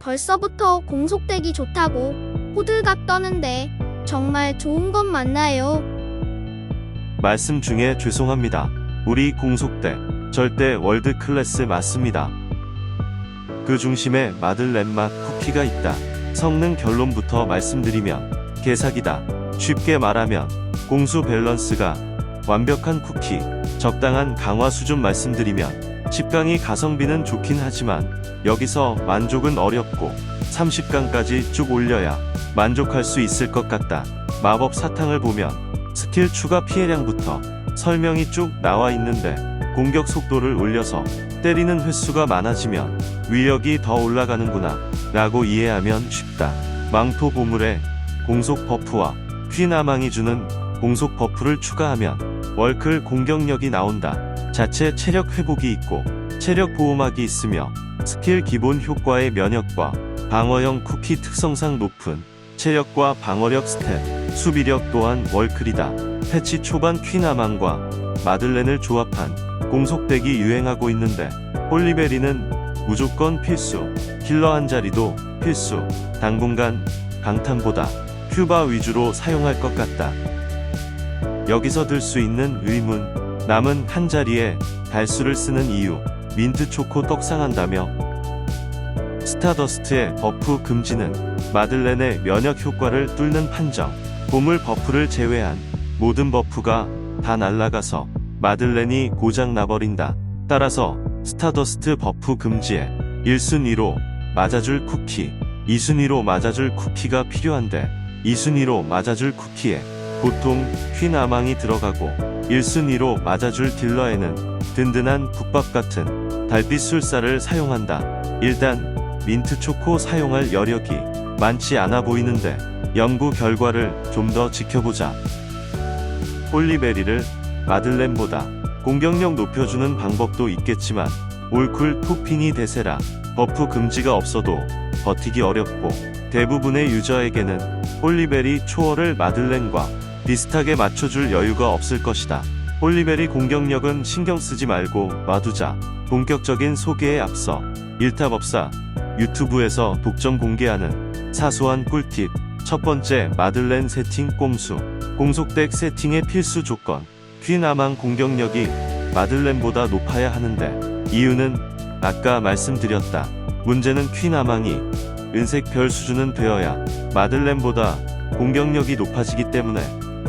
벌써부터 공속되기 좋다고 호들갑 떠는데 정말 좋은 건 맞나요? 말씀 중에 죄송합니다. 우리 공속대 절대 월드 클래스 맞습니다. 그 중심에 마들렌 맛 쿠키가 있다. 성능 결론부터 말씀드리면 개사기다. 쉽게 말하면 공수 밸런스가 완벽한 쿠키, 적당한 강화 수준 말씀드리면 10강이 가성비는 좋긴 하지만 여기서 만족은 어렵고 30강까지 쭉 올려야 만족할 수 있을 것 같다. 마법 사탕을 보면 스킬 추가 피해량부터 설명이 쭉 나와 있는데 공격 속도를 올려서 때리는 횟수가 많아지면 위력이 더 올라가는구나 라고 이해하면 쉽다. 망토 보물에 공속 버프와 휘나망이 주는 공속 버프를 추가하면 월클 공격력이 나온다. 자체 체력 회복이 있고 체력 보호막이 있으며 스킬 기본 효과의 면역과 방어형 쿠키 특성상 높은 체력과 방어력 스탯, 수비력 또한 월클이다. 패치 초반 퀴나망과 마들렌을 조합한 공속덱이 유행하고 있는데 홀리베리는 무조건 필수, 힐러 한 자리도 필수, 당분간 강탄보다 큐바 위주로 사용할 것 같다. 여기서 들 수 있는 의문, 남은 한 자리에 달수를 쓰는 이유, 민트 초코 떡상한다며 스타더스트의 버프 금지는 마들렌의 면역 효과를 뚫는 판정, 보물 버프를 제외한 모든 버프가 다 날라가서 마들렌이 고장 나버린다. 따라서 스타더스트 버프 금지에 1순위로 맞아줄 쿠키, 2순위로 맞아줄 쿠키가 필요한데 2순위로 맞아줄 쿠키에 보통 휘나망이 들어가고 1순위로 맞아줄 딜러에는 든든한 국밥 같은 달빛 술사를 사용한다. 일단 민트 초코 사용할 여력이 많지 않아 보이는데 연구 결과를 좀 더 지켜보자. 홀리베리를 마들렌보다 공격력 높여주는 방법도 있겠지만 올쿨 토핑이 대세라 버프 금지가 없어도 버티기 어렵고 대부분의 유저에게는 홀리베리 초월을 마들렌과 비슷하게 맞춰줄 여유가 없을 것이다. 홀리베리 공격력은 신경 쓰지 말고 놔두자. 본격적인 소개에 앞서 일타법사 유튜브에서 독점 공개하는 사소한 꿀팁 첫 번째 마들렌 세팅 꼼수 공속덱 세팅의 필수 조건 퀴나망 공격력이 마들렌보다 높아야 하는데 이유는 아까 말씀드렸다 문제는 퀴나망이 은색 별 수준은 되어야 마들렌보다 공격력이 높아지기 때문에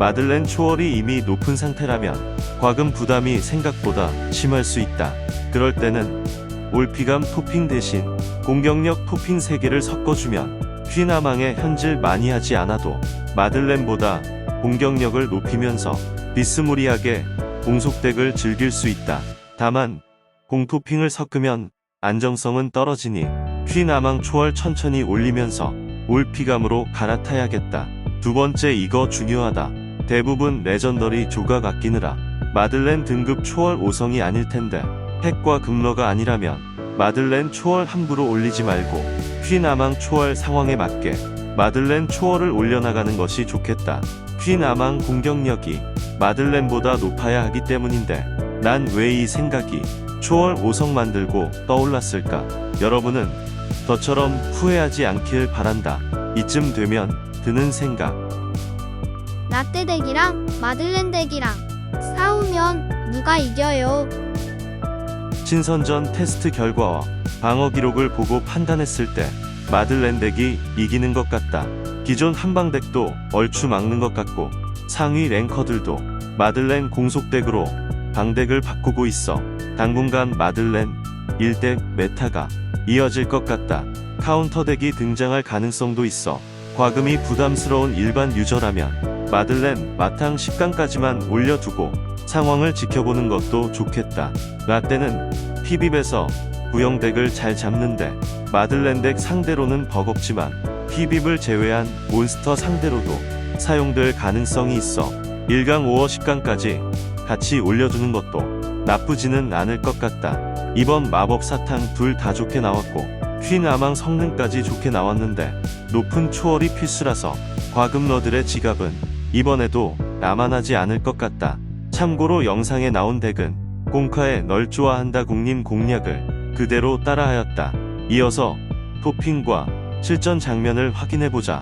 마들렌 초월이 이미 높은 상태라면 과금 부담이 생각보다 심할 수 있다. 그럴 때는 올피감 토핑 대신 공격력 토핑 3개를 섞어주면 휘나망에 현질 많이 하지 않아도 마들렌보다 공격력을 높이면서 비스무리하게 공속덱을 즐길 수 있다. 다만 공토핑을 섞으면 안정성은 떨어지니 휘나망 초월 천천히 올리면서 올피감으로 갈아타야겠다. 두 번째 이거 중요하다. 대부분 레전더리 조각 아끼느라 마들렌 등급 초월 5성이 아닐 텐데 핵과 금러가 아니라면 마들렌 초월 함부로 올리지 말고 휘나망 초월 상황에 맞게 마들렌 초월을 올려나가는 것이 좋겠다. 휘나망 공격력이 마들렌보다 높아야 하기 때문인데 난 왜 이 생각이 초월 5성 만들고 떠올랐을까? 여러분은 저처럼 후회하지 않길 바란다. 이쯤 되면 드는 생각. 라떼 덱이랑 마들렌 덱이랑 싸우면 누가 이겨요? 친선전 테스트 결과와 방어 기록을 보고 판단했을 때 마들렌 덱이 이기는 것 같다. 기존 한방 덱도 얼추 막는 것 같고 상위 랭커들도 마들렌 공속 덱으로 방덱을 바꾸고 있어 당분간 마들렌 1덱 메타가 이어질 것 같다. 카운터 덱이 등장할 가능성도 있어 과금이 부담스러운 일반 유저라면 마들렌 마탕 10강까지만 올려두고 상황을 지켜보는 것도 좋겠다. 라떼는 피빕에서 구형덱을 잘 잡는데 마들렌 덱 상대로는 버겁지만 피빕을 제외한 몬스터 상대로도 사용될 가능성이 있어 1강 5어 10강까지 같이 올려두는 것도 나쁘지는 않을 것 같다. 이번 마법 사탕 둘 다 좋게 나왔고 휘나망 성능까지 좋게 나왔는데 높은 초월이 필수라서 과금러들의 지갑은 이번에도 나만 하지 않을 것 같다. 참고로 영상에 나온 덱은 공카의 널 좋아한다 국님 공략을 그대로 따라하였다. 이어서 토핑과 실전 장면을 확인해보자.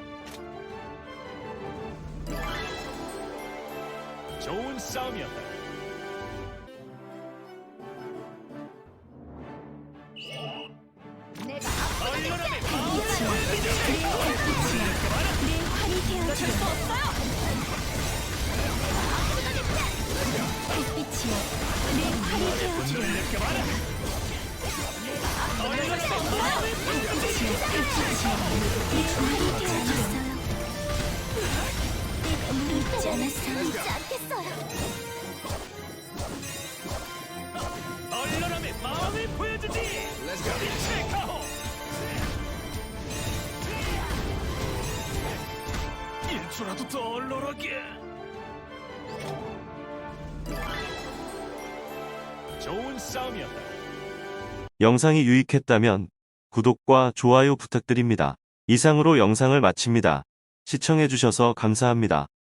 좋은 싸움이었다. 내 활이 되어줄 수 없어요. 햇빛이여, 내 활이 되어주려. 햇빛이여, 햇빛이여, 내 활이 되어주려. 영상이 유익했다면 구독과 좋아요 부탁드립니다. 이상으로 영상을 마칩니다. 시청해주셔서 감사합니다.